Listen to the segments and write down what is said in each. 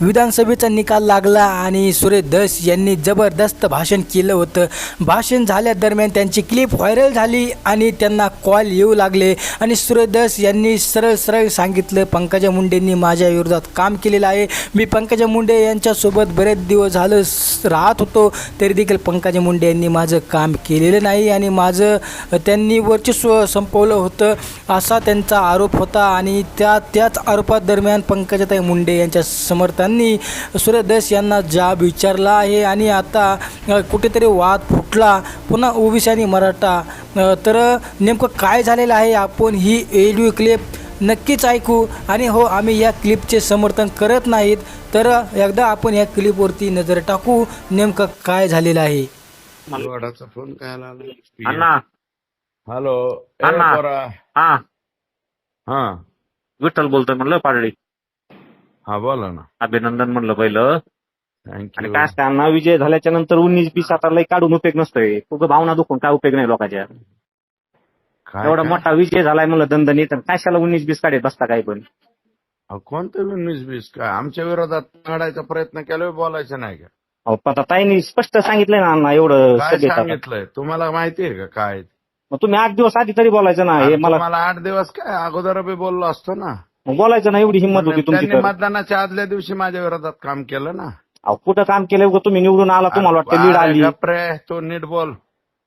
विधानसभेचा निकाल लागला आणि सुरेश दस यांनी जबरदस्त भाषण केलं होतं. भाषण झाल्यादरम्यान त्यांची क्लिप व्हायरल झाली आणि त्यांना कॉल येऊ लागले. आणि सुरेश दस यांनी सरळ सरळ सांगितलं पंकजा मुंडेंनी माझ्या विरोधात काम केलेलं आहे. मी पंकजा मुंडे यांच्यासोबत बरेच दिवस झालं राहत होतो. तरी देखील पंकजा मुंडे यांनी माझं काम केलेलं नाही आणि माझं त्यांनी वर्चस्व संपवलं होतं. असा त्यांचा आरोप होता आणि त्या त्याच आरोपादरम्यान पंकजाताई मुंडे यांच्या समर्थन सुरेश धस यांना जाब विचारला आहे आणि आता कुठेतरी वाद फुटला. पुन्हा ओबीसी आणि मराठा. तर नेमकं काय झालेलं आहे आपण ही एडिओ क्लिप नक्कीच ऐकू. आणि हो आम्ही या क्लिपचे समर्थन करत नाहीत. तर एकदा आपण या क्लिपवरती नजर टाकू. नेमकं काय झालेलं आहे? वाडाचा फोन काय हॅलो. हा. हा. विठ्ठल बोलतोय म्हणलं पाडळी. हा बोला ना. अभिनंदन म्हणलं पहिलं. आणि काय असतं अण्णा विजय झाल्याच्यानंतर उन्नीस बीस आता लय काढून उपयोग नसतोय. तुझं भावना दुखून काय उपयोग नाही लोकांच्या. काय एवढा काय? मोठा विजय झालाय म्हणलं दणदणीत आणि कशाला उन्नीस बीस काढत बसता काय पण? कोणतं वीस बीस? काय आमच्या विरोधात काढायचा प्रयत्न केला बोलायचं नाही का? अहो, ताईंनी स्पष्ट सांगितलंय ना अण्णा एवढं काय. सांगितलंय? तुम्हाला माहितीये का काय? मग तुम्ही आठ दिवस आधी तरी बोलायचं ना हे मला मला आठ दिवस काय? अगोदर बोललो असतो ना. मग बोलायचं ना एवढी हिंमत होती तुमची त्यांनी तर. मतदानाच्या आदल्या दिवशी माझ्या विरोधात काम केलं ना. अहो, कुठं काम केलं? उगाच तुम्ही निवडून आला तुम्हाला वाटतं लीड अरे आली. गप्प रे, तू नीट बोल.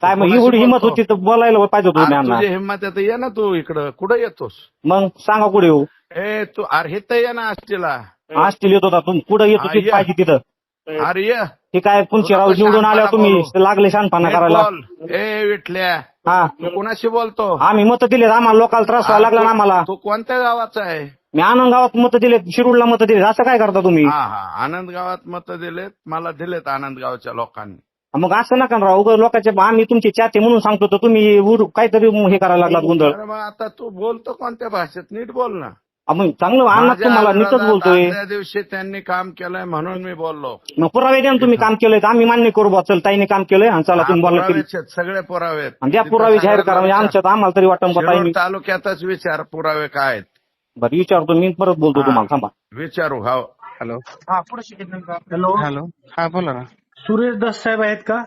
काय मग एवढी हिंमत? होती तर बोलायला पाहिजे होतं तुम्ही अरे अण्णा तुझी हिंमत आहे तर ये ना तू इकडं. कुठं येतोस? मग सांगा कुठे येऊ? ए तू अरे हे तर ये ना आष्टीला. आष्टील येत होता तुम्ही कुठं येत होती हा, ये. पाहिजे तिथं. अरे ये. हे काय पुंची राव निवडून आल्यावर तुम्ही लागले शानपणा नीट करायला. ए विठल्या. हा. तू कुणाशी बोलतो? आम्ही मत दिलेत आम्हाला लोकांना त्रास व्हायला लागला ना आम्हाला. तू कोणत्या गावाचा आहे? मी आनंद गावात मत दिलेत शिरूरला मत दिलेत. असं काय करता तुम्ही? हा हा. आनंद गावात मत दिलेत मला दिलेत आनंद गावच्या लोकांनी. मग असं नका ना राव उगाच लोकांचे आम्ही तुमचे चाते म्हणून सांगतो तर तुम्ही उर- काहीतरी हे करायला लागलात गोंधळ. अरे मग आता तू बोलतो कोणत्या भाषेत? नीट बोल ना. मग चांगलं माझ्या तुम्हाला नीटच बोलतोय. दिवशी त्यांनी काम केलंय म्हणून मी बोललो. मग पुरावे द्या ना तुम्ही काम केलंय तर आम्ही मान्य करू बा चल ताईने काम केलंय आणि चला तुम्ही हा, बोलला पुरावेच आहेत, सगळे पुरावे आहेत. आणि द्या पुरावे जाहीर करा. म्हणजे आमच्यात आम्हाला तरी वाटतं बा शिरूर तालुक्यातच विचार पुरावे काय आहेत? बरं विचारतो. मी परत बोलतो हा. तुम्हाला. थांबा. विचारू हा. हॅलो. हॅलो. हॅलो. हा बोला ना. सुरेश दस साहेब आहेत का?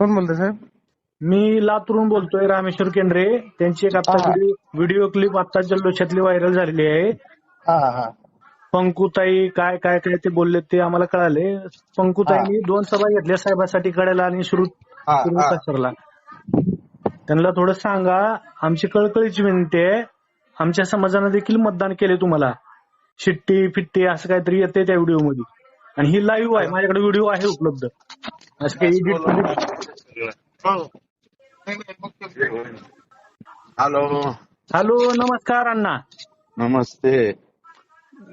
कोण बोलतोय साहेब? मी लातूरून बोलतोय रामेश्वर केंद्रे. त्यांची एक आता. व्हिडिओ क्लिप आता जल्लोषातली व्हायरल झालेली आहे. हा हा. हा पंकुताई काय काय काय ते बोलले ते आम्हाला कळाले. पंकुताईनी दोन सभा घेतल्या साहेबासाठी कळायला आणि सुरू. सरला त्यांना थोडं सांगा आमची कळकळीची विनंती आहे आमच्या समाजानं देखील मतदान केले तुम्हाला. शिट्टी फिट्टी असं काहीतरी येते त्या व्हिडिओमध्ये. आणि ही लाईव्ह आहे माझ्याकडे व्हिडिओ आहे उपलब्ध. असं काही हॅलो हॅलो नमस्कार अण्णा नमस्ते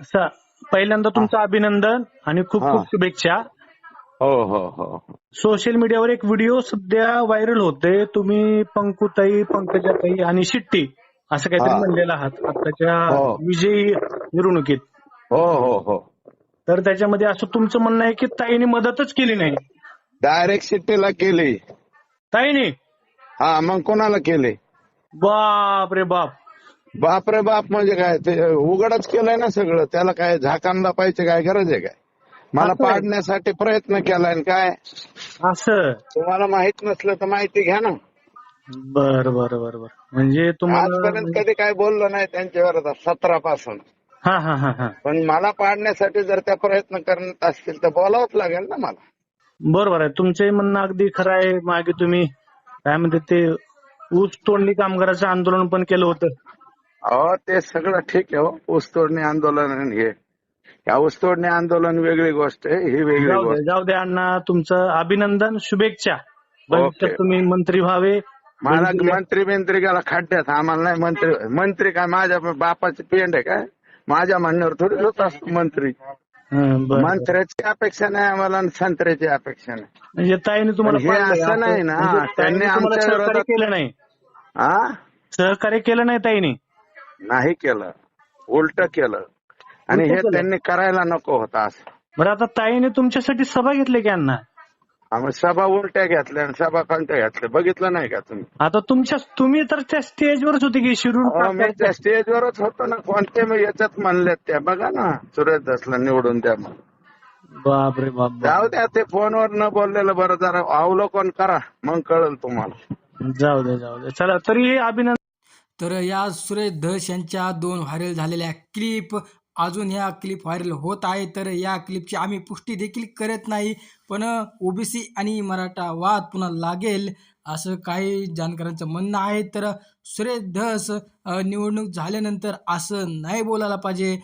स- पहिल्यांदा तुमचं अभिनंदन आणि खूप हा. खूप शुभेच्छा. हो हो हो. सोशल मीडियावर एक व्हिडिओ सध्या व्हायरल होते. तुम्ही पंकुताई पंकजाताई आणि शिट्टी असं काहीतरी हा. म्हणलेलं आहात. आताच्या हो. विजयी मिरवणुकीत. हो हो हो. तर त्याच्यामध्ये असं तुमचं म्हणणं आहे की ताईने मदतच केली नाही. डायरेक्ट सिटीला केली. ताईने? हा मग कोणाला केली? बाप रे बाप. बाप रे बाप म्हणजे काय ते उघडच केलंय ना सगळं. त्याला काय झाकांना पाहिजे काय गरज आहे काय? मला असं आहे. पाडण्यासाठी प्रयत्न केलाय आणि काय? असं. तुम्हाला माहीत नसलं तर माहिती घ्या ना. बर बर बर बर. म्हणजे तुम्हाला आजपर्यंत कधी काय बोललो नाही त्यांच्या विरोधात सतरा पासून हा हा हा हा. पण मला पाडण्यासाठी जर त्या प्रयत्न करत असतील तर बोलावंच लागेल ना मला. बरोबर आहे. तुमचे म्हणणं अगदी खरं आहे. मागे तुम्ही काय म्हणते ते ऊस तोडणी कामगाराचं आंदोलन पण केलं होतं. अहो ते सगळं ठीक आहे हो. ऊसतोडणी आंदोलन आणि हे. या ऊसतोडणी आंदोलन वेगळी गोष्ट आहे. ही वेगळी जाऊ गोष्ट. दे जाऊ अण्णा. तुमचं अभिनंदन शुभेच्छा. भविष्यात तुम्ही मंत्री व्हावे. मला मंत्री बिंत्री गेला खड्ड्यात आम्हाला नाही मंत्री मंत्री काय माझ्या बापाची पेंड आहे काय? माझ्या म्हणण्यावर थोडी होत असतो मंत्री. मंत्र्याची अपेक्षा नाही आम्हाला आणि संत्र्याची अपेक्षा नाही. म्हणजे ताईने तुम्हाला हे. असं नाही ना. म्हणजे ताईने त्यांनी तुम्हाला आमच्या सहकार्य विरोधात- केलं नाही. हा सहकार्य केलं नाही ताईने? नाही केलं. उलट केलं. आणि उलटं हे केलं. त्यांनी करायला नको होतं असं. बरं आता ताईने तुमच्यासाठी सभा घेतली की अण्णा आम्ही सभा उलट्या घेतल्या आणि सभा कोणत्या घेतल्या. बघितलं नाही का तुम्ही? आता तुमच्या तुम्ही तर त्या स्टेजवरच होते की शिरूर अहो, मी त्या स्टेजवरच होतो ना. कोणत्या मी याच्यात म्हणलेत त्या. बघा ना सुरेश दसला निवडून द्या मग बापरे बाप जाऊ द्या ते फोनवर न बोललेलं बरं. जरा अवलोकन करा. मग कळेल तुम्हाला. जाऊ दे जाऊ दे. चला तरी अभिनंदन. तर या सुरेश धस यांच्या दोन व्हायरल झालेल्या क्लिप अजून ह्या क्लिप व्हायरल होत आहे तर या क्लिपची आम्ही पुष्टी देखील करत नाही. पण ओबीसी आणि मराठा वाद पुन्हा लागेल असं काही जाणकारांचं म्हणणं आहे. तर सुरेश धस निवडणूक झाल्यानंतर असं नाही बोलायला पाहिजे.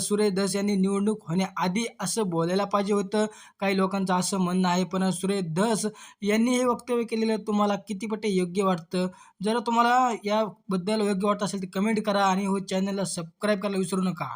सुरेश धस यांनी निवडणूक होण्याआधी असं बोलायला पाहिजे होतं. काही लोकांचं असं म्हणणं आहे पण सुरेश धस यांनी हे वक्तव्य केलेलं तुम्हाला किती पटे योग्य वाटतं? जर तुम्हाला याबद्दल योग्य वाटत असेल तर कमेंट करा आणि हो चॅनलला सबस्क्राईब करायला विसरू नका.